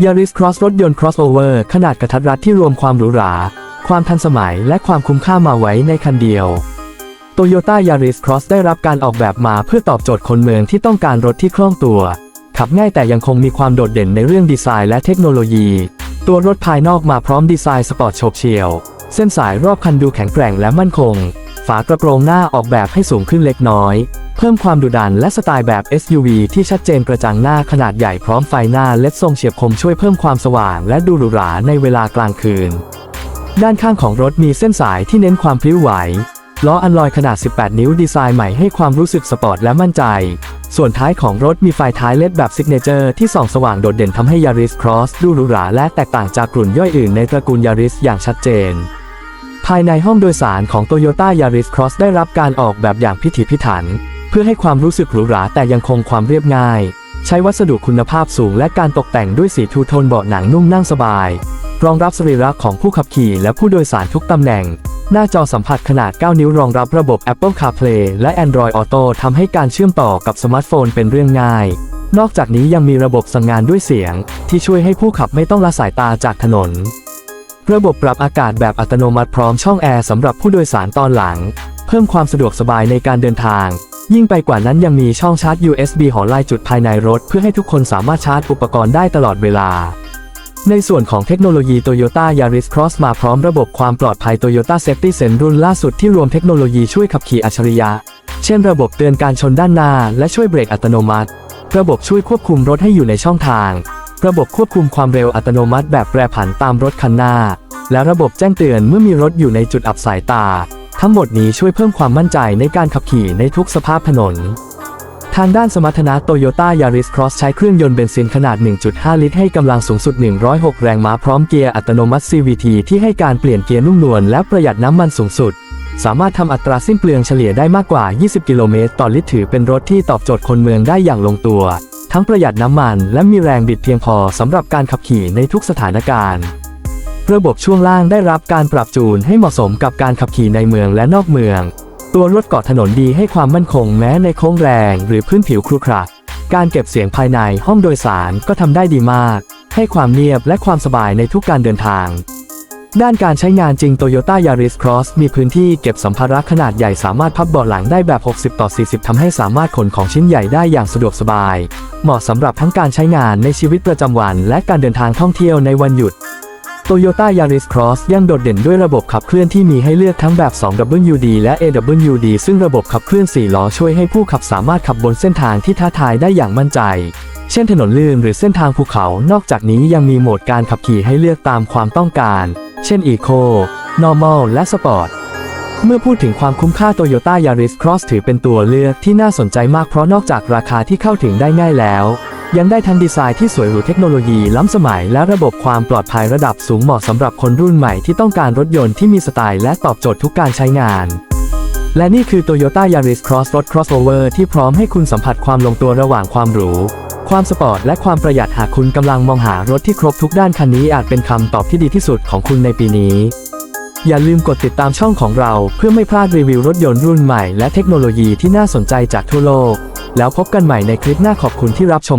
Yaris Cross รถยนต์ crossover ขนาดกระทัดรัดที่รวมความหรูหรา ความทันสมัยและความคุ้มค่ามาไว้ในคันเดียว Toyota Yaris Cross ได้รับการออกแบบมาเพื่อตอบโจทย์คนเมืองที่ต้องการรถที่คล่องตัว ขับง่ายแต่ยังคงมีความโดดเด่นในเรื่องดีไซน์และเทคโนโลยี ตัวรถภายนอกมาพร้อมดีไซน์สปอร์ตโฉบเฉี่ยว เส้นสายรอบคันดูแข็งแกร่งและมั่นคง ฝากระโปรงหน้าออกแบบให้สูงขึ้นเล็กน้อย เพิ่มความดุดันและสไตล์แบบ SUV ที่ชัดเจนกระจังหน้าขนาดใหญ่พร้อมไฟหน้าเลดทรงเฉียบคมช่วยเพิ่มความสว่างและดูหรูหราในเวลากลางคืน ด้านข้างของรถมีเส้นสายที่เน้นความพลิ้วไหว ล้ออันลอยขนาด 18 นิ้วดีไซน์ใหม่ให้ความรู้สึกสปอร์ตและมั่นใจ ส่วนท้ายของรถมีไฟท้ายเลดแบบซิกเนเจอร์ที่ส่องสว่างโดดเด่นทำให้ Yaris Cross ดูหรูหราและแตกต่างจากกลุ่นย่อยอื่นในตระกูล Yaris อย่างชัดเจนภายในห้องโดยสารของ Toyota Yaris Cross ได้รับการออกแบบอย่างพิถีพิถัน เพื่อให้ความรู้สึกหรูหราแต่ยังคงความเรียบง่าย ใช้วัสดุคุณภาพสูงและการตกแต่งด้วยสีทูโทนเบาะหนังนุ่มนั่งสบาย รองรับสรีระของผู้ขับขี่และผู้โดยสารทุกตำแหน่ง หน้าจอสัมผัสขนาด 9 นิ้วรองรับระบบ Apple CarPlay และ Android Auto ทำให้การเชื่อมต่อกับสมาร์ทโฟนเป็นเรื่องง่าย นอกจากนี้ยังมีระบบสั่งงานด้วยเสียง ที่ช่วยให้ผู้ขับไม่ต้องละสายตาจากถนนระบบปรับอากาศแบบอัตโนมัติพร้อมช่องแอร์สำหรับผู้โดยสารตอนหลัง เพิ่มความสะดวกสบายในการเดินทาง ยิ่งไปกว่านั้นยังมีช่องชาร์จ USB หอลายจุดภายในรถ เพื่อให้ทุกคนสามารถชาร์จอุปกรณ์ได้ตลอดเวลา ในส่วนของเทคโนโลยี Toyota Yaris Cross มาพร้อมระบบความปลอดภัย Toyota Safety Sense รุ่นล่าสุดที่รวมเทคโนโลยีช่วยขับขี่อัจฉริยะ เช่นระบบเตือนการชนด้านหน้า และช่วยเบรกอัตโนมัติ ระบบช่วยควบคุมรถให้อยู่ในช่องทาง ระบบควบคุมความเร็วอัตโนมัติแบบแปรผันตามรถคันหน้า และระบบแจ้งเตือนเมื่อมีรถอยู่ในจุดอับสายตา ทั้งหมดนี้ช่วยเพิ่มความมั่นใจในการขับขี่ในทุกสภาพถนน ทางด้านสมรรถนะ Toyota Yaris Cross ใช้เครื่องยนต์เบนซินขนาด 1.5 ลิตรให้กำลังสูงสุด 106 แรงม้าพร้อมเกียร์อัตโนมัติ CVT ที่ให้การเปลี่ยนเกียร์นุ่มนวลและประหยัดน้ำมันสูงสุด สามารถทำอัตราสิ้นเปลืองเฉลี่ยได้มากกว่า 20 กิโลเมตรต่อลิตรถือเป็นรถที่ตอบโจทย์คนเมืองได้อย่างลงตัว ทั้งประหยัดน้ำมัน และมีแรงบิดเพียงพอสำหรับการขับขี่ในทุกสถานการณ์ ระบบช่วงล่างได้รับการปรับจูนให้เหมาะสมกับการขับขี่ในเมืองและนอกเมือง ตัวรถเกาะถนนดีให้ความมั่นคงแม้ในโค้งแรงหรือพื้นผิวครุขระการเก็บเสียงภายในห้องโดยสารก็ทำได้ดีมาก ให้ความเนียบและความสบายในทุกการเดินทาง ด้านการใช้งานจริง Toyota Yaris Cross มีพื้นที่เก็บสัมภาระขนาดใหญ่สามารถพับเบาะหลังได้แบบ 60 ต่อ 40 ทำให้สามารถขนของชิ้นใหญ่ได้อย่างสะดวกสบาย เหมาะสำหรับทั้งการใช้งานในชีวิตประจำวัน และการเดินทางท่องเที่ยวในวันหยุด Toyota Yaris Cross ยังโดดเด่นด้วยระบบขับเคลื่อนที่มีให้เลือกทั้งแบบ 2WD และ AWD ซึ่งระบบขับเคลื่อน 4 ล้อช่วยให้ผู้ขับสามารถขับบนเส้นทางที่ท้าทายได้อย่างมั่นใจ เช่นถนนลื่นหรือเส้นทางภูเขา นอกจากนี้ยังมีโหมดการขับขี่ให้เลือกตามความต้องการ เช่น Eco Normal และ Sport เมื่อพูดถึงความคุ้มค่า Toyota Yaris Cross ถือเป็นตัวเลือกที่น่าสนใจมากเพราะนอกจากราคาที่เข้าถึงได้ง่ายแล้ว ยังได้ทั้งดีไซน์ที่สวยหรูเทคโนโลยีล้ำสมัยและระบบความปลอดภัยระดับสูงเหมาะสำหรับคนรุ่นใหม่ที่ต้องการรถยนต์ที่มีสไตล์และตอบโจทย์ทุกการใช้งาน และนี่คือ Toyota Yaris Cross รถ crossover ที่พร้อมให้คุณสัมผัสความลงตัวระหว่างความหรู ความสปอร์ตและความประหยัดหากคุณกำลังมองหารถที่ครบทุกด้านคันนี้อาจเป็นคำตอบที่ดีที่สุดของคุณในปีนี้ อย่าลืมกดติดตามช่องของเราเพื่อไม่พลาดรีวิวรถยนต์รุ่นใหม่และเทคโนโลยีที่น่าสนใจจากทั่วโลก แล้วพบกันใหม่ในคลิปหน้าขอบคุณที่รับชม